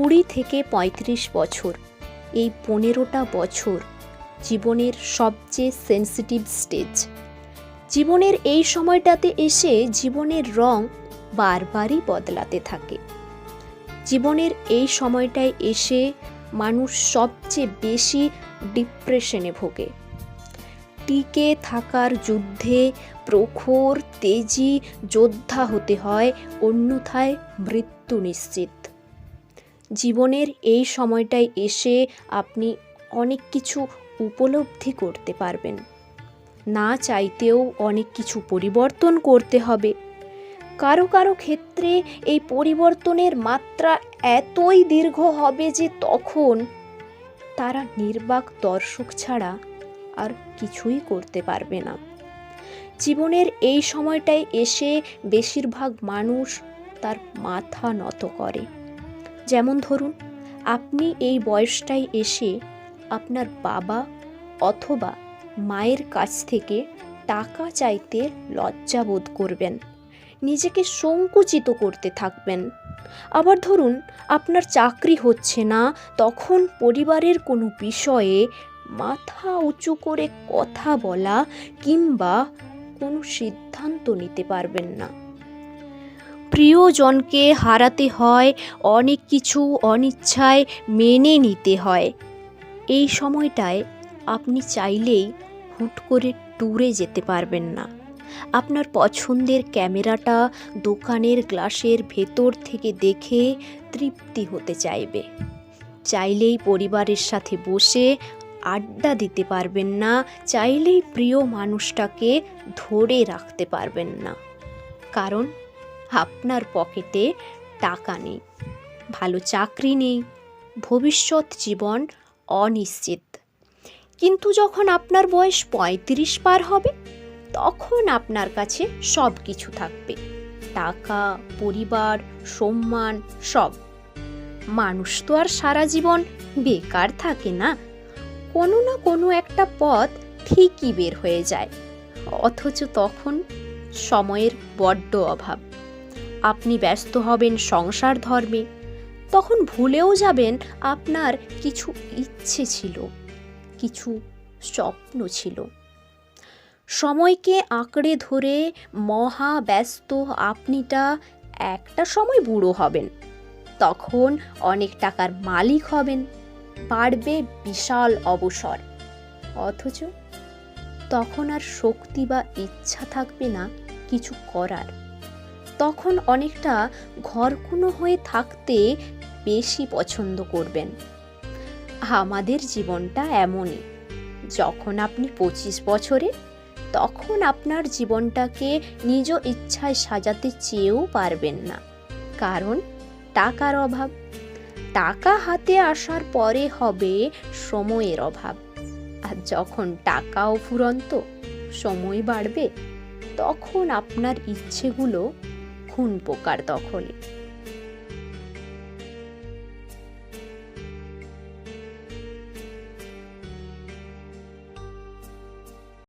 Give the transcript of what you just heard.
কুড়ি থেকে পঁয়ত্রিশ বছর। এই পনেরোটা বছর জীবনের সবচেয়ে সেন্সিটিভ স্টেজ জীবনের এই সময়টাতে এসে জীবনের রং বারবারই বদলাতে থাকে। জীবনের এই সময়টায় এসে মানুষ সবচেয়ে বেশি ডিপ্রেশনে ভোগে। টিকে থাকার যুদ্ধে প্রখর, তেজি যোদ্ধা হতে হয়, অন্যথায় মৃত্যু নিশ্চিত। জীবনের এই সময়টায় এসে আপনি অনেক কিছু উপলব্ধি করতে পারবেন। না চাইতেও অনেক কিছু পরিবর্তন করতে হবে। কারও কারও ক্ষেত্রে এই পরিবর্তনের মাত্রা এতই দীর্ঘ হবে যে তখন তারা নির্বাক দর্শক ছাড়া আর কিছুই করতে পারবে না। জীবনের এই সময়টায় এসে বেশিরভাগ মানুষ তার মাথা নত করে। যেমন ধরুন, আপনি এই বয়সটায় এসে আপনার বাবা অথবা মায়ের কাছ থেকে টাকা চাইতে লজ্জাবোধ করবেন। নিজেকে সংকুচিত করতে থাকবেন। আবার ধরুন, আপনার চাকরি হচ্ছে না, তখন পরিবারের কোনো বিষয়ে মাথা উঁচু করে কথা বলা কিংবা কোনো সিদ্ধান্ত নিতে পারবেন না। প্রিয়জনকে হারাতে হয়, অনেক কিছু অনিচ্ছায় মেনে নিতে হয়। এই সময়টায় আপনি চাইলেই হুট করে ট্যুরে যেতে পারবেন না। আপনার পছন্দের ক্যামেরাটা দোকানের গ্লাসের ভেতর থেকে দেখে তৃপ্তি হতে চাইবে। চাইলেই পরিবারের সাথে বসে আড্ডা দিতে পারবেন না, চাইলেই প্রিয় মানুষটাকে ধরে রাখতে পারবেন না। কারণ আপনার পকেটে টাকা নেই। ভালো চাকরি নেই। ভবিষ্যৎ জীবন অনিশ্চিত। কিন্তু যখন আপনার বয়স পঁয়ত্রিশ পার হবে, তখন আপনার কাছে সব কিছু থাকবে। টাকা, পরিবার, সম্মান, সব। মানুষ তো আর সারা জীবন বেকার থাকে না। কোনো না কোনো একটা পথ ঠিকই বের হয়ে যায়। অথচ তখন সময়ের বড্ড অভাব। আপনি ব্যস্ত হবেন সংসার ধর্মে, তখন ভুলেও যাবেন আপনার কিছু ইচ্ছে ছিল, কিছু স্বপ্ন ছিল। সময়কে আঁকড়ে ধরে মহা ব্যস্ত আপনিটা একটা সময় বুড়ো হবেন, তখন অনেক টাকার মালিক হবেন, বাড়বে বিশাল অবসর। অথচ তখন আর শক্তি বা ইচ্ছা থাকবে না কিছু করার। তখন অনেকটা ঘরকুনো হয়ে থাকতে বেশি পছন্দ করবেন। আমাদের জীবনটা এমনই। যখন আপনি পঁচিশ বছরে, তখন আপনার জীবনটাকে নিজ ইচ্ছায় সাজাতে চেয়েও পারবেন না। কারণ, টাকার অভাব। টাকা হাতে আসার পরে হবে সময়ের অভাব। আর যখন টাকাও ফুরন্ত, সময় বাড়বে, তখন আপনার ইচ্ছেগুলো খুন পোকার দখলে।